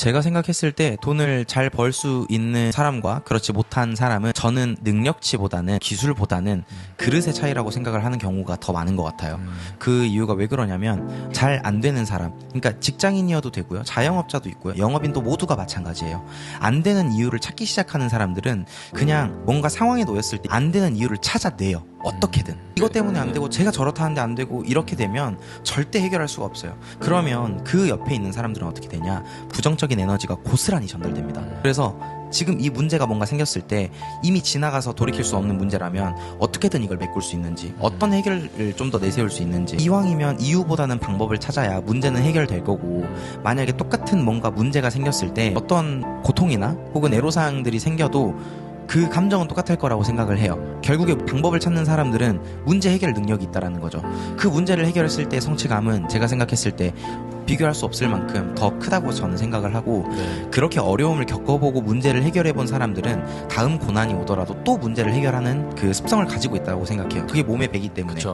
제가 생각했을 때 돈을 잘 벌 수 있는 사람과 그렇지 못한 사람은 저는 능력치보다는 기술보다는 그릇의 차이라고 생각을 하는 경우가 더 많은 것 같아요. 그 이유가 왜 그러냐면 잘 안 되는 사람, 그러니까 직장인이어도 되고요, 자영업자도 있고요, 영업인도 모두가 마찬가지예요. 안 되는 이유를 찾기 시작하는 사람들은 그냥 뭔가 상황에 놓였을 때 안 되는 이유를 찾아내요. 어떻게든 이것 때문에 안 되고 제가 저렇다는데 안 되고 이렇게 되면 절대 해결할 수가 없어요. 그러면 그 옆에 있는 사람들은 어떻게 되냐? 부정적인 에너지가 고스란히 전달됩니다. 그래서 지금 이 문제가 뭔가 생겼을 때 이미 지나가서 돌이킬 수 없는 문제라면 어떻게든 이걸 메꿀 수 있는지 어떤 해결을 좀 더 내세울 수 있는지 이왕이면 이유보다는 방법을 찾아야 문제는 해결될 거고 만약에 똑같은 뭔가 문제가 생겼을 때 어떤 고통이나 혹은 애로사항들이 생겨도 그 감정은 똑같을 거라고 생각을 해요. 결국에 방법을 찾는 사람들은 문제 해결 능력이 있다라는 거죠. 그 문제를 해결했을 때 성취감은 제가 생각했을 때 비교할 수 없을 만큼 더 크다고 저는 생각을 하고 네. 그렇게 어려움을 겪어보고 문제를 해결해 본 사람들은 다음 고난이 오더라도 또 문제를 해결하는 그 습성을 가지고 있다고 생각해요. 그게 몸의 배기 때문에. 그쵸.